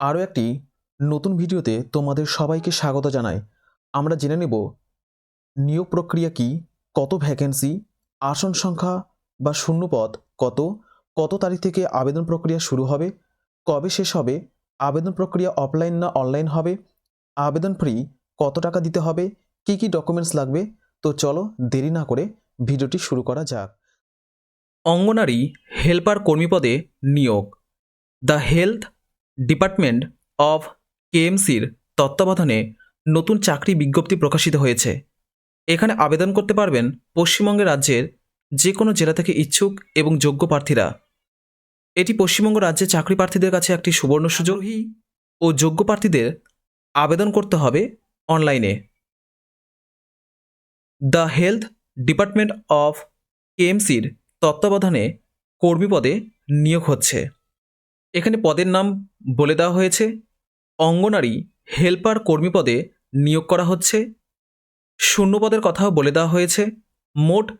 আরও একটি নতুন ভিডিওতে তোমাদের সবাইকে স্বাগত জানাই। আমরা জেনে নেব, নিয়োগ প্রক্রিয়া কি, কত ভ্যাকেন্সি আসন সংখ্যা বা শূন্যপদ কত কত তারিখ থেকে আবেদন প্রক্রিয়া শুরু হবে, কবে শেষ হবে, আবেদন প্রক্রিয়া অফলাইন না অনলাইন হবে, আবেদন ফ্রি কত টাকা দিতে হবে, কি কি ডকুমেন্টস লাগবে, তো চলো দেরি না করে ভিডিওটি শুরু করা যাক। অঙ্গনারী হেল্পার কর্মী পদে নিয়োগ। দ্য হেলথ ডিপার্টমেন্ট অফ কেএমসির তত্ত্বাবধানে নতুন চাকরি বিজ্ঞপ্তি প্রকাশিত হয়েছে। এখানে আবেদন করতে পারবেন পশ্চিমবঙ্গের রাজ্যের যে কোনো জেলা থেকে ইচ্ছুক এবং যোগ্য প্রার্থীরা। এটি পশ্চিমবঙ্গ রাজ্যে চাকরি প্রার্থীদের কাছে একটি সুবর্ণ সুযোগ ও যোগ্য প্রার্থীদের আবেদন করতে হবে অনলাইনে। দ্য হেলথ ডিপার্টমেন্ট অফ কেএমসির তত্ত্বাবধানে কর্মী পদে নিয়োগ হচ্ছে। এখানে পদের নাম বলে দেওয়া হয়েছে। অঙ্গনারী হেল্পার কর্মী পদে নিয়োগ করা হচ্ছে। শূন্যপদের কথাও বলে দেওয়া হয়েছে। মোট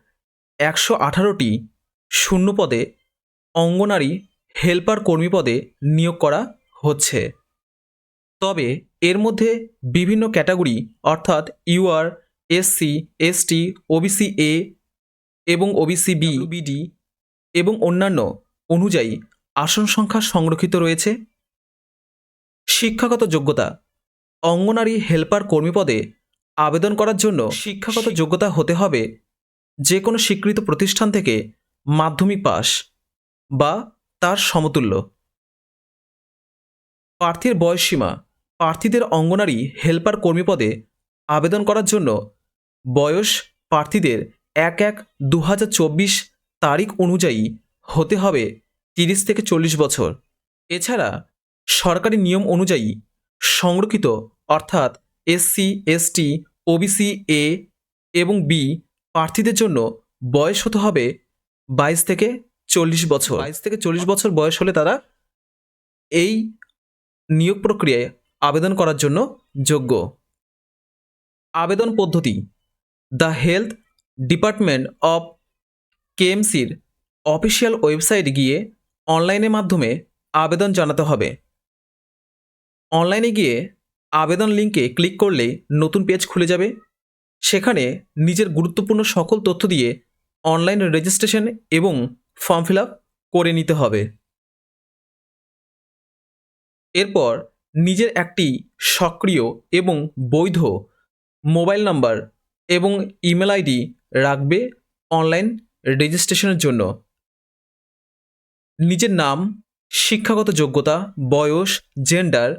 একশো আঠারোটি শূন্যপদে অঙ্গনারী হেল্পার কর্মী পদে নিয়োগ করা হচ্ছে। তবে এর মধ্যে বিভিন্ন ক্যাটাগরি অর্থাৎ UR SC ST OBC A এবং ওবিসি বি বিডি এবং অন্যান্য অনুযায়ী আসন সংখ্যা সংরক্ষিত রয়েছে। শিক্ষাগত যোগ্যতা। অঙ্গনারী হেল্পার কর্মী পদে আবেদন করার জন্য শিক্ষাগত যোগ্যতা হতে হবে যে কোনো স্বীকৃত প্রতিষ্ঠান থেকে মাধ্যমিক পাস বা তার সমতুল্য। প্রার্থীর বয়সসীমা। প্রার্থীদের অঙ্গনারী হেল্পার কর্মী পদে আবেদন করার জন্য বয়স প্রার্থীদের এক এক দু তারিখ অনুযায়ী হতে হবে তিরিশ থেকে চল্লিশ বছর। এছাড়া সরকারি নিয়ম অনুযায়ী সংরক্ষিত, অর্থাৎ এসসি এসটি ওবিসি এ এবং বি প্রার্থীদের জন্য বয়স হতে হবে বাইশ থেকে চল্লিশ বছর। বাইশ থেকে চল্লিশ বছর বয়স হলে তারা এই নিয়োগ প্রক্রিয়ায় আবেদন করার জন্য যোগ্য। আবেদন পদ্ধতি, দ্য হেলথ ডিপার্টমেন্ট অফ কেএমসির অফিসিয়াল ওয়েবসাইট গিয়ে অনলাইনের মাধ্যমে আবেদন জানাতে হবে। অনলাইনে গিয়ে আবেদন লিঙ্কে ক্লিক করলে নতুন পেজ খুলে যাবে। সেখানে নিজের গুরুত্বপূর্ণ সকল তথ্য দিয়ে অনলাইন রেজিস্ট্রেশন এবং ফর্ম ফিল করে নিতে হবে। এরপর নিজের একটি সক্রিয় এবং বৈধ মোবাইল নাম্বার এবং ইমেল আইডি রাখবে অনলাইন রেজিস্ট্রেশনের জন্য। নিজের নাম শিক্ষাগত যোগ্যতা বয়স জেন্ডার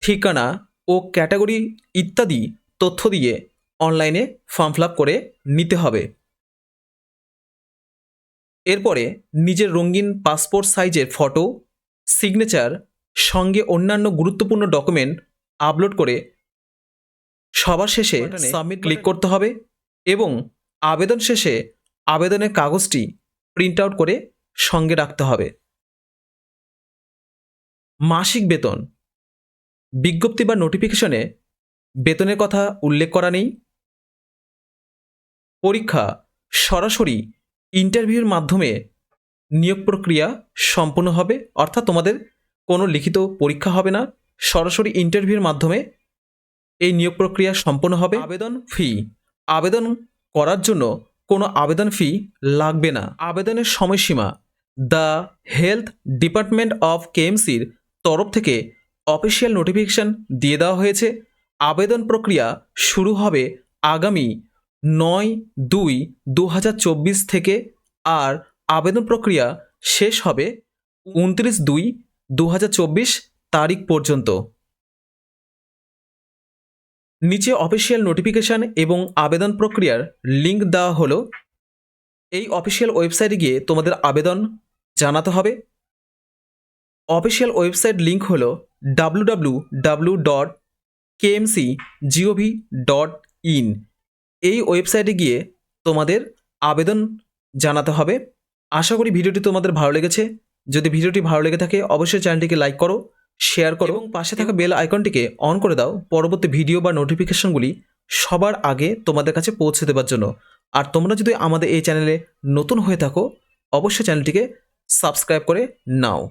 ঠিকানা ও ক্যাটাগরি ইত্যাদি তথ্য দিয়ে অনলাইনে ফর্ম ফিল করে নিতে হবে। এরপরে নিজের রঙিন পাসপোর্ট সাইজের ফটো সিগনেচার সঙ্গে অন্যান্য গুরুত্বপূর্ণ ডকুমেন্ট আপলোড করে সবার শেষে সাবমিট ক্লিক করতে হবে। এবং আবেদন শেষে আবেদনের কাগজটি প্রিন্ট আউট করে সঙ্গে রাখতে হবে। মাসিক বেতন। বিজ্ঞপ্তি বা নোটিফিকেশনে বেতনের কথা উল্লেখ করা নেই। পরীক্ষা সরাসরি ইন্টারভিউর মাধ্যমে নিয়োগ প্রক্রিয়া সম্পূর্ণ হবে, অর্থাৎ তোমাদের কোনো লিখিত পরীক্ষা হবে না। সরাসরি ইন্টারভিউর মাধ্যমে এই নিয়োগ প্রক্রিয়া সম্পন্ন হবে। আবেদন ফি আবেদন করার জন্য কোনো আবেদন ফি লাগবে না। আবেদনের সময়সীমা দ্য হেলথ ডিপার্টমেন্ট অফ কেএমসির তরফ থেকে অফিসিয়াল নোটিফিকেশান দিয়ে দেওয়া হয়েছে। আবেদন প্রক্রিয়া শুরু হবে আগামী নয় দুই দু থেকে আর আবেদন প্রক্রিয়া শেষ হবে উনত্রিশ দুই দু তারিখ পর্যন্ত। নিচে অফিসিয়াল নোটিফিকেশান এবং আবেদন প্রক্রিয়ার লিঙ্ক দেওয়া হলো। এই অফিসিয়াল ওয়েবসাইটে গিয়ে তোমাদের আবেদন জানাতে হবে। অফিসিয়াল ওয়েবসাইট লিঙ্ক হলো W W W dot KMC GOV dot in এই ওয়েবসাইটে গিয়ে তোমাদের আবেদন জানাতে হবে। আশা করি ভিডিওটি তোমাদের ভালো লেগেছে। যদি ভিডিওটি ভালো লেগে থাকে, অবশ্যই চ্যানেলটিকে লাইক করো। শেয়ার করো এবং পাশে থাকা বেল আইকনটিকে অন করে দাও পরবর্তী ভিডিও বা নোটিফিকেশনগুলি সবার আগে তোমাদের কাছে পৌঁছে দেওয়ার জন্য। আর তোমরা যদি আমাদের এই চ্যানেলে নতুন হয়ে থাকো অবশ্যই চ্যানেলটিকে সাবস্ক্রাইব করে নাও।